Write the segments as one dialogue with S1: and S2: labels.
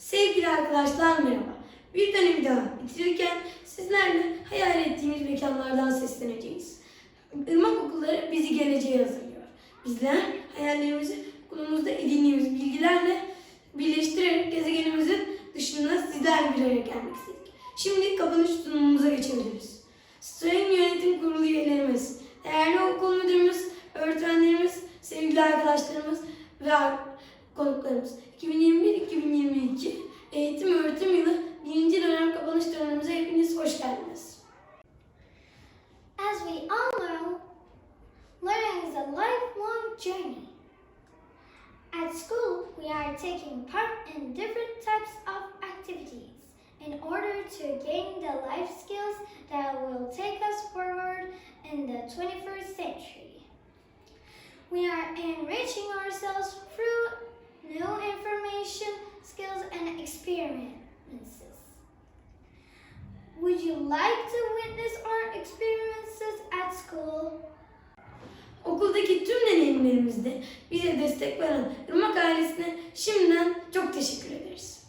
S1: Sevgili arkadaşlar merhaba. Bir dönemi daha bitirirken sizlerle hayal ettiğimiz mekanlardan sesleneceğiz. Irmak okulları bizi geleceğe hazırlıyor. Bizler hayallerimizi okulumuzda edindiğimiz bilgilerle birleştirerek gezegenimizin dışında sizlerle bir araya gelmek istedik. Şimdi kapanış sunumumuza geçebiliriz. Strain Yönetim Kurulu üyelerimiz, değerli okul müdürümüz, öğretmenlerimiz, sevgili arkadaşlarımız ve konuklarımız. 2021-2022 eğitim öğretim yılı birinci dönem kapanış törenimize hepiniz hoş geldiniz.
S2: As we all know, learning is a lifelong journey. At school, we are taking part in different types of activities in order to gain the life skills that will take us forward in the 21st century. We are enriching ourselves through new information, skills, and experiences. Would you like to witness our experiences at school?
S1: Okuldaki tüm deneyimlerimizde bize destek veren Irmak ailesine şimdiden çok teşekkür ederiz.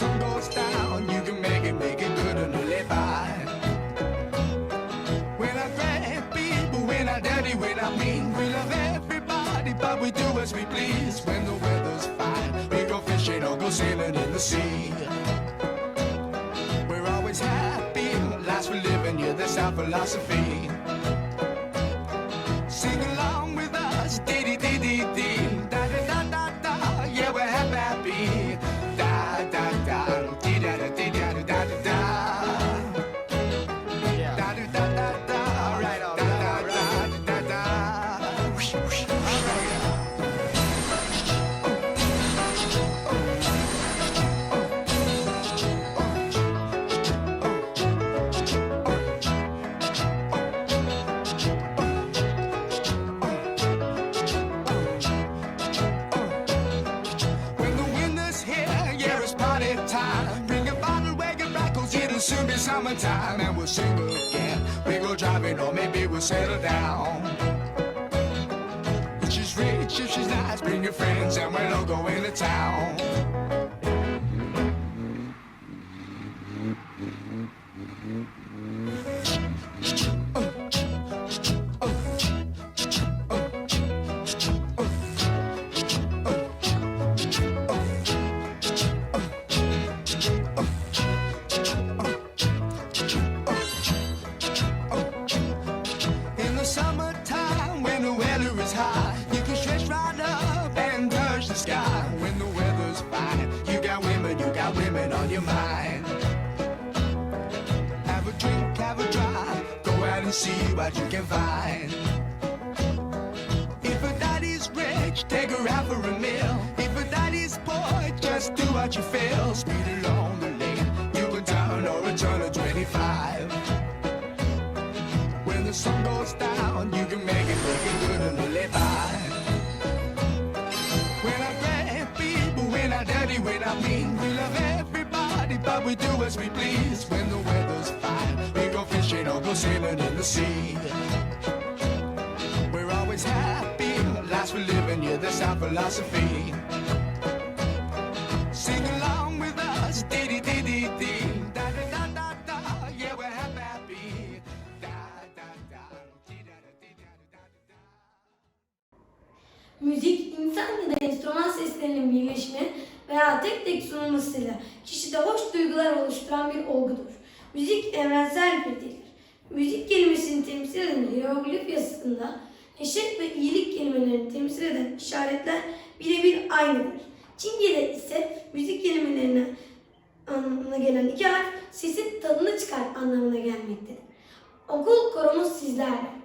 S3: Sun goes down, you can make it, make it good and live by. When I grab people, when I dirty, when I mean, we love everybody, but we do as we please. When the weather's fine, we go fishing or go sailing in the sea. We're always happy, lives we live in, yeah, that's our philosophy. Summertime. And we'll sing again. We go driving, or maybe we'll settle down. If she's rich, if she's nice, bring your friends, and we'll all go into town. Mean, we love everybody, but we do as we please. When the weather's fine, we go fishing or go sailing in the sea. We're always happy, lives we live in, yeah, that's our philosophy. Sing along with us, dee dee dee dee dee, da da da da yeah, we're happy.
S1: Müzik, insan ya da enstrüman seslerinin birleşimi veya tek tek sunulmasıyla kişide hoş duygular oluşturan bir olgudur. Müzik evrensel bir dildir. Müzik kelimesini temsil eden hieroglif yazısında Neşet ve iyilik kelimelerini temsil eden işaretler birebir aynıdır. Çince'de ise müzik kelimelerine anlamına gelen iki harf sesin tadını çıkar anlamına gelmektedir. Okul korumuz sizlerle.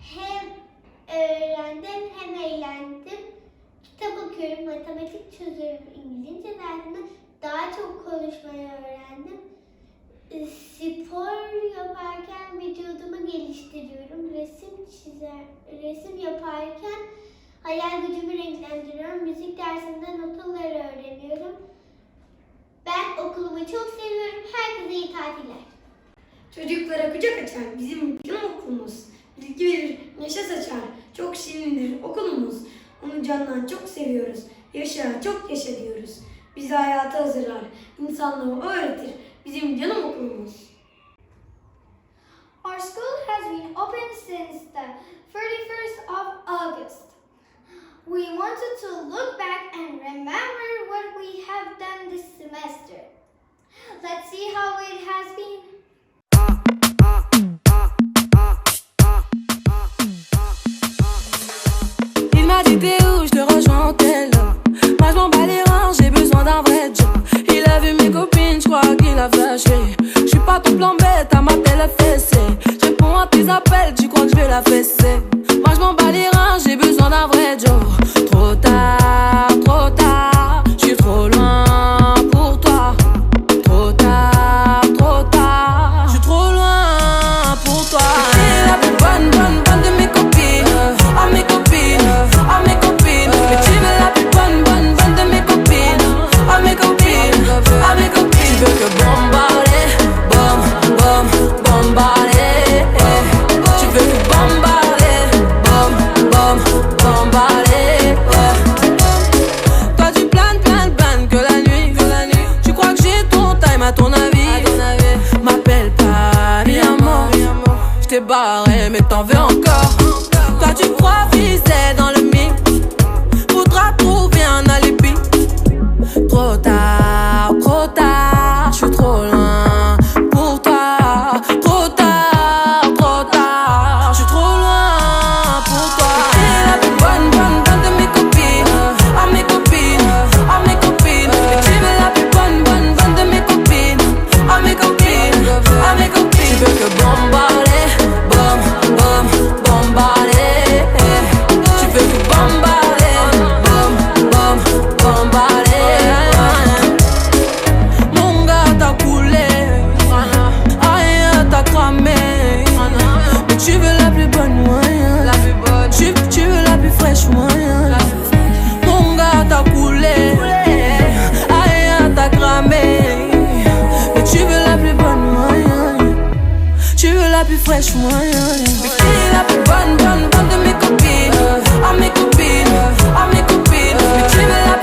S2: hem öğrendim hem eğlendim. Kitap okuyorum, matematik çözüyorum, İngilizce dersini daha çok konuşmayı öğrendim. Ee, spor yaparken vücudumu geliştiriyorum. Resim çizer, resim yaparken hayal gücümü renklendiriyorum. Müzik dersinden notaları öğreniyorum. Ben okulumu çok seviyorum. Herkese iyi tatiller.
S1: Çocuklara kucak açan bizim bütün okulumuz bilgi verir, neşe saçar. Çok şirindir okulumuz. Onu candan çok seviyoruz. Yaşa, çok yaşa diyoruz. Bizi hayata hazırlar. İnsanlığı öğretir. Bizim canım okulumuz.
S2: Our school has been open since the 31st of August. We wanted to look back and remember what we have done this semester. Let's see how it has been.
S4: lâche moyen. Mais qui est la plus bonne, bonne, bonne de mes copines? Ah, mes copines, ah, mes copines. Mais tu es la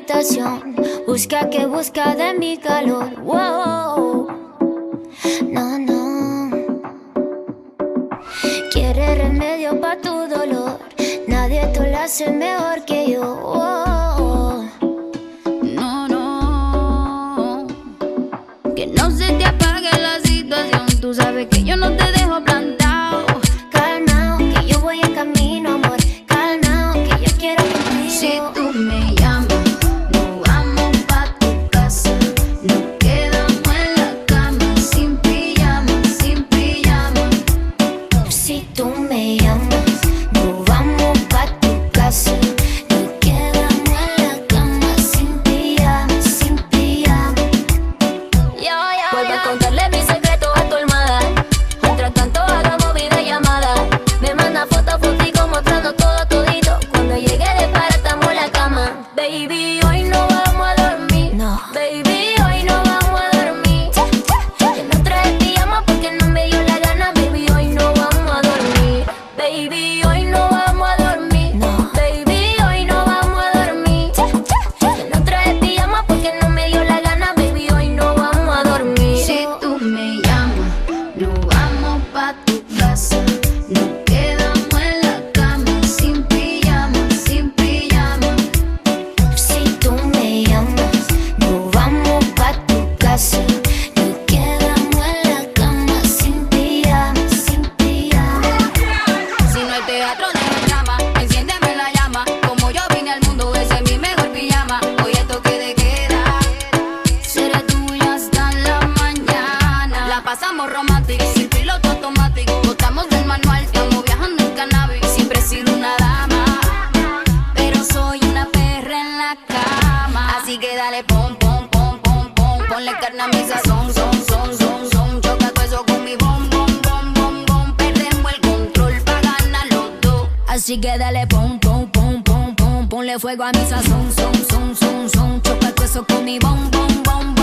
S5: habitación. Busca que busca de mi calor. Wow. No, no. Quiere remedio para tu dolor. Nadie te lo hace mejor que Así que dale pom, pom, pom, pom, pom. Ponle carne a mi sazón, son, son, son, son. Choca todo eso con mi bom, bom, bom, bom, bom. Perdemos el control para ganar los dos. Así que dale pom, pom, pom, pom, pom. Ponle fuego a mi sazón, son, son, son, son. Choca todo eso con mi bom, bom, bom, bom.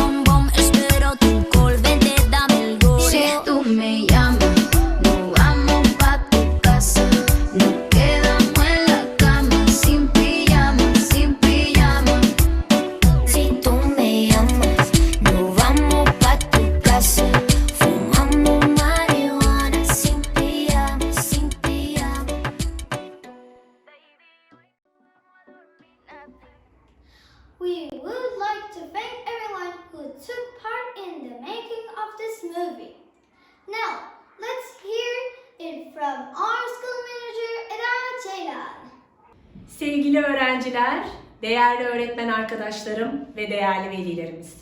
S2: We would like to thank everyone who took part in the making of this movie. Now, let's hear it from our school manager, Eda Ceylan.
S6: Sevgili öğrenciler, değerli öğretmen arkadaşlarım ve değerli velilerimiz.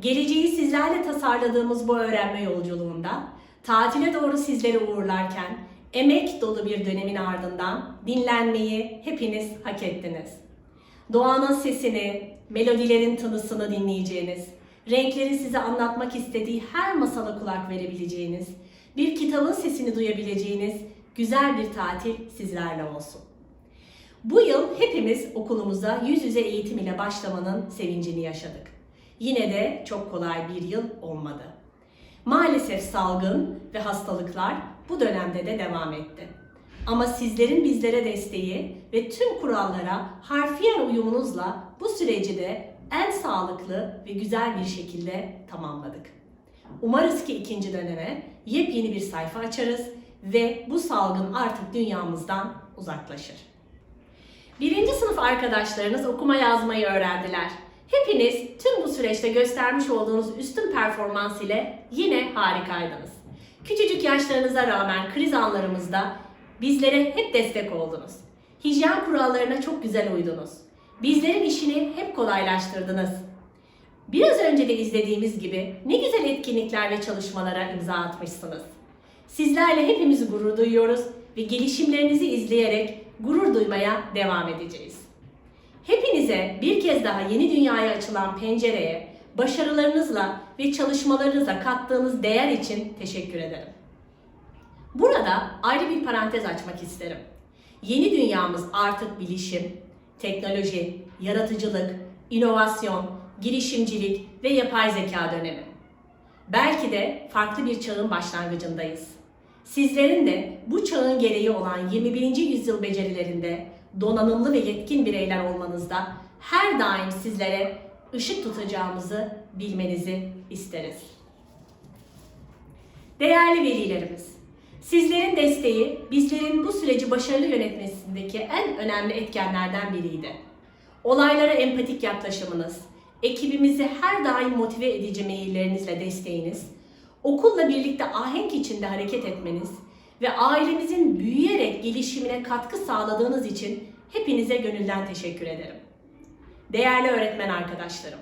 S6: Geleceği sizlerle tasarladığımız bu öğrenme yolculuğunda tatile doğru sizleri uğurlarken emek dolu bir dönemin ardından dinlenmeyi hepiniz hak ettiniz. Doğanın sesini, melodilerin tınısını dinleyeceğiniz, renkleri size anlatmak istediği her masala kulak verebileceğiniz, bir kitabın sesini duyabileceğiniz güzel bir tatil sizlerle olsun. Bu yıl hepimiz okulumuza yüz yüze eğitim ile başlamanın sevincini yaşadık. Yine de çok kolay bir yıl olmadı. Maalesef salgın ve hastalıklar bu dönemde de devam etti. Ama sizlerin bizlere desteği ve tüm kurallara harfiyen uyumunuzla bu süreci de en sağlıklı ve güzel bir şekilde tamamladık. Umarız ki ikinci döneme yepyeni bir sayfa açarız ve bu salgın artık dünyamızdan uzaklaşır. Birinci sınıf arkadaşlarınız okuma yazmayı öğrendiler. Hepiniz tüm bu süreçte göstermiş olduğunuz üstün performans ile yine harikaydınız. Küçücük yaşlarınıza rağmen kriz anlarımızda bizlere hep destek oldunuz. Hijyen kurallarına çok güzel uydunuz. Bizlerin işini hep kolaylaştırdınız. Biraz önce de izlediğimiz gibi ne güzel etkinlikler ve çalışmalara imza atmışsınız. Sizlerle hepimiz gurur duyuyoruz ve gelişimlerinizi izleyerek gurur duymaya devam edeceğiz. Hepinize bir kez daha yeni dünyaya açılan pencereye başarılarınızla ve çalışmalarınızla kattığınız değer için teşekkür ederim. Burada ayrı bir parantez açmak isterim. Yeni dünyamız artık bilişim, teknoloji, yaratıcılık, inovasyon, girişimcilik ve yapay zeka dönemi. Belki de farklı bir çağın başlangıcındayız. Sizlerin de bu çağın gereği olan 21. yüzyıl becerilerinde donanımlı ve yetkin bireyler olmanızda her daim sizlere ışık tutacağımızı bilmenizi isteriz. Değerli velilerimiz, sizlerin desteği bizlerin bu süreci başarılı yönetmesindeki en önemli etkenlerden biriydi. Olaylara empatik yaklaşımınız, ekibimizi her daim motive edici maillerinizle desteğiniz, okulla birlikte ahenk içinde hareket etmeniz ve ailemizin büyüyerek gelişimine katkı sağladığınız için hepinize gönülden teşekkür ederim. Değerli öğretmen arkadaşlarım,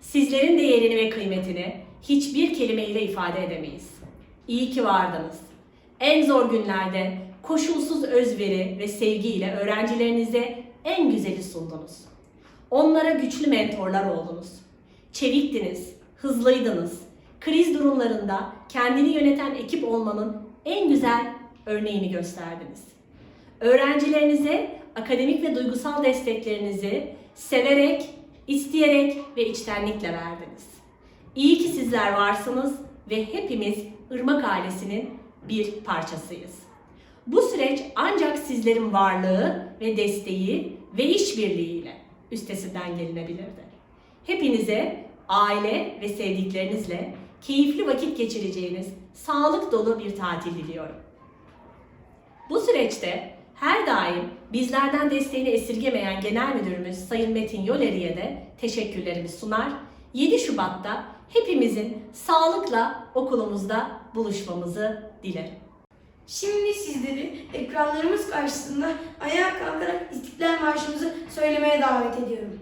S6: sizlerin değerini ve kıymetini hiçbir kelimeyle ifade edemeyiz. İyi ki vardınız. En zor günlerde koşulsuz özveri ve sevgiyle öğrencilerinize en güzeli sundunuz. Onlara güçlü mentorlar oldunuz. Çeviktiniz, hızlıydınız. Kriz durumlarında kendini yöneten ekip olmanın en güzel örneğini gösterdiniz. Öğrencilerinize akademik ve duygusal desteklerinizi severek, isteyerek ve içtenlikle verdiniz. İyi ki sizler varsınız ve hepimiz Irmak ailesinin bir parçasıyız. Bu süreç ancak sizlerin varlığı ve desteği ve işbirliğiyle üstesinden gelinebilirdi. Hepinize aile ve sevdiklerinizle keyifli vakit geçireceğiniz sağlık dolu bir tatil diliyorum. Bu süreçte her daim bizlerden desteğini esirgemeyen Genel Müdürümüz Sayın Metin Yoleri'ye de teşekkürlerimi sunar. 7 Şubat'ta hepimizin sağlıkla okulumuzda buluşmamızı dilerim.
S1: Şimdi sizleri ekranlarımız karşısında ayağa kalkarak İstiklal Marşımızı söylemeye davet ediyorum.